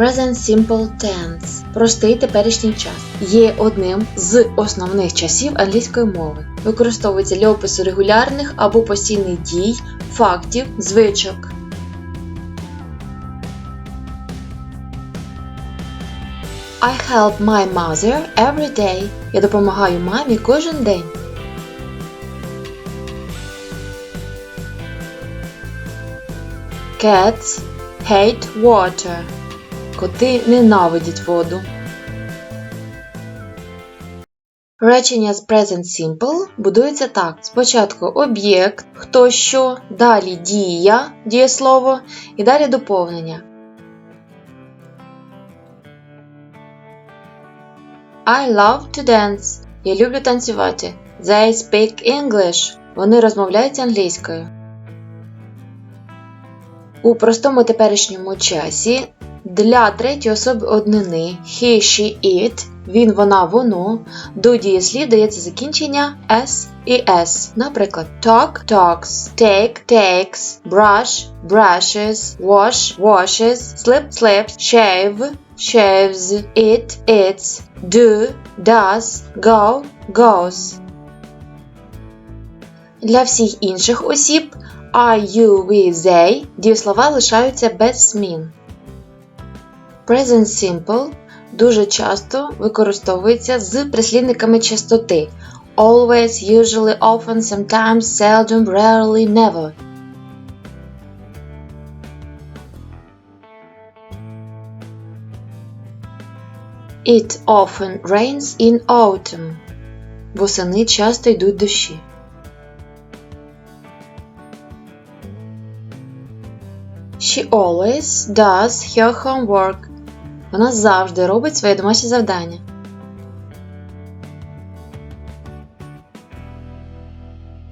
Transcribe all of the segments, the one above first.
Present Simple Tense простий теперішній час є одним з основних часів англійської мови. Використовується для опису регулярних або постійних дій, фактів, звичок. I help my mother every day. Я допомагаю мамі кожен день. Cats hate water. Коти ненавидять воду. Речення з Present Simple будується так. Спочатку об'єкт, хто що, далі дія, дієслово і далі доповнення. I love to dance. Я люблю танцювати. They speak English. Вони розмовляють англійською. У простому теперішньому часі для третьої особи однини. He, she, it, він, вона, воно, до дієслів дається закінчення s і s. Наприклад, talk, talks, take, takes, brush, brushes, wash, washes, slip, slips, shave, shaves, eat, eats, do, does, go, goes. Для всіх інших осіб I, you, we, they дієслова лишаються без змін. Present Simple дуже часто використовується з прислівниками частоти always, usually, often, sometimes, seldom, rarely, never. It often rains in autumn. Восени часто йдуть дощі. She always does her homework. Вона завжди робить своє домашнє завдання.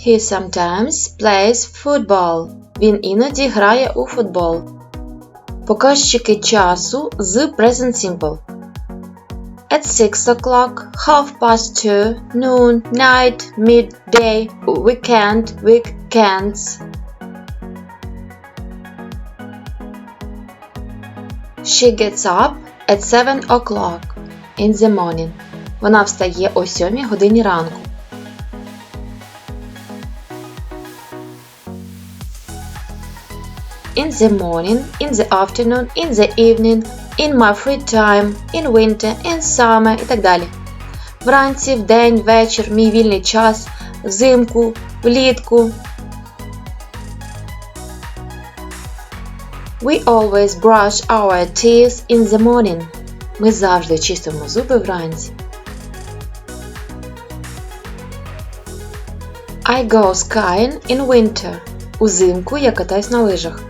He sometimes plays football. Він іноді грає у футбол. Показчики часу з Present Simple. At 6 o'clock, half past 2, noon, night, midday, weekend, weekends. She gets up at 7 o'clock in the morning. Вона встає о 7 годині ранку. In the morning, in the afternoon, in the evening, in my free time, in winter, in summer і так далі. Вранці, вдень, вечір, мій вільний час, взимку, влітку. We always brush our teeth in the morning. Ми завжди чистимо зуби вранці. I go skiing in winter. Узимку я катаюсь на лижах.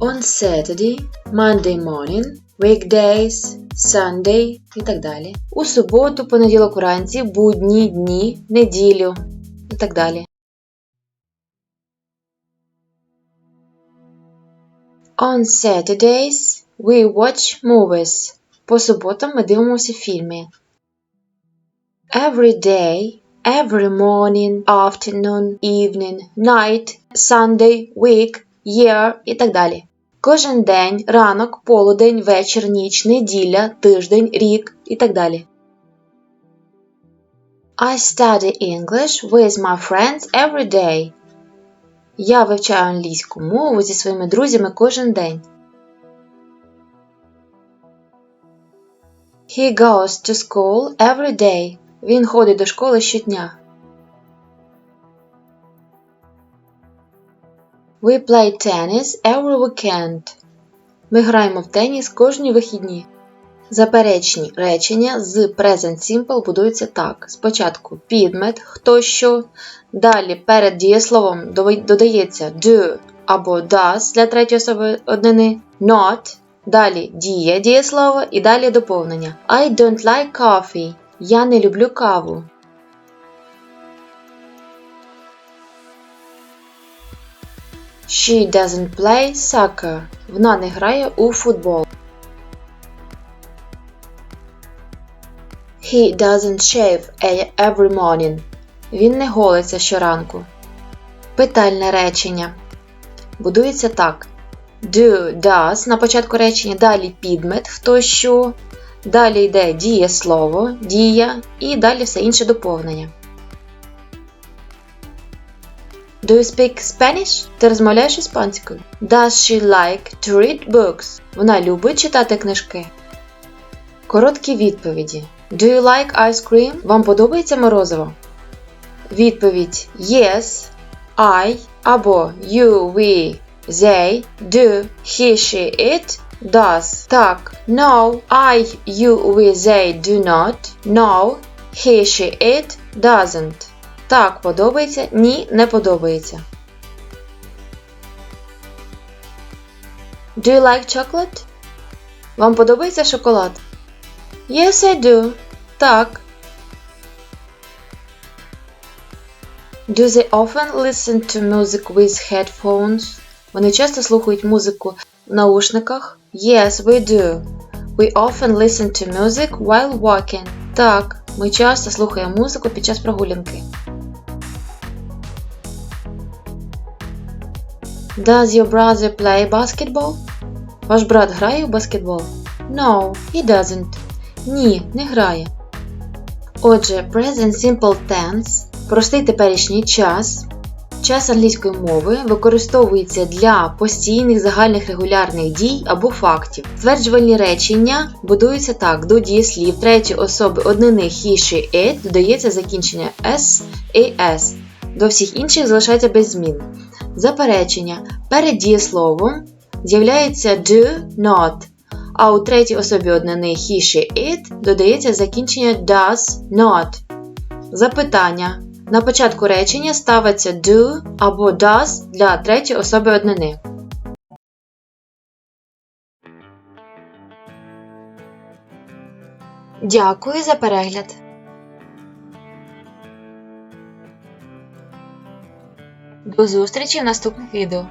On Saturday, Monday morning, weekdays, Sunday і так далі. У суботу, понеділок вранці, будні, дні, неділю і так далі. On Saturdays we watch movies. По суботам ми дивимося фільми. Every day, every morning, afternoon, evening, night, Sunday, week, year і так далі. Кожен день, ранок, полудень, вечір, ніч, неділя, тиждень, рік і так далі. I study English with my friends every day. Я вивчаю англійську мову зі своїми друзями кожен день. He goes to school every day. Він ходить до школи щодня. We play tennis every weekend. Ми граємо в теніс кожні вихідні. Заперечні речення з Present Simple будуються так. Спочатку підмет, хто що, далі перед дієсловом додається do або does для третьої особи однини, not, далі діє дієслово і далі доповнення. I don't like coffee. Я не люблю каву. She doesn't play soccer. Вона не грає у футбол. He doesn't shave every morning. Він не голиться щоранку. Питальне речення. будується так. Do, does на початку речення, далі підмет, хто що, далі йде дієслово, дія і далі все інше доповнення. Do you speak Spanish? Ти розмовляєш іспанською? Does she like to read books? Вона любить читати книжки. Короткі відповіді. Do you like ice cream? Вам подобається морозиво? Відповідь Yes, I або you, we, they, do, he, she, it, does. Так. No, I, you, we, they do not. No, he, she, it doesn't. Так, подобається. Ні, не подобається. Do you like chocolate? Вам подобається шоколад? Yes, I do. Так. Do they often listen to music with headphones? Вони часто слухають музику в наушниках? Yes, we do. We often listen to music while walking. Так, ми часто слухаємо музику під час прогулянки. Does your brother play basketball? Ваш брат грає у баскетбол? No, he doesn't. Ні, не грає. Отже, present simple tense простий теперішній час. Час англійської мови використовується для постійних загальних регулярних дій або фактів. Стверджувальні речення будуються так: до дієслів третьої особи однини he, she, it додається закінчення s і s. До всіх інших залишається без змін. Заперечення перед дієсловом з'являється do not, а у третій особі однини he, she, it додається закінчення does not. Запитання. На початку речення ставиться do або does для третьої особи однини. Дякую за перегляд. До зустрічі в наступних відео.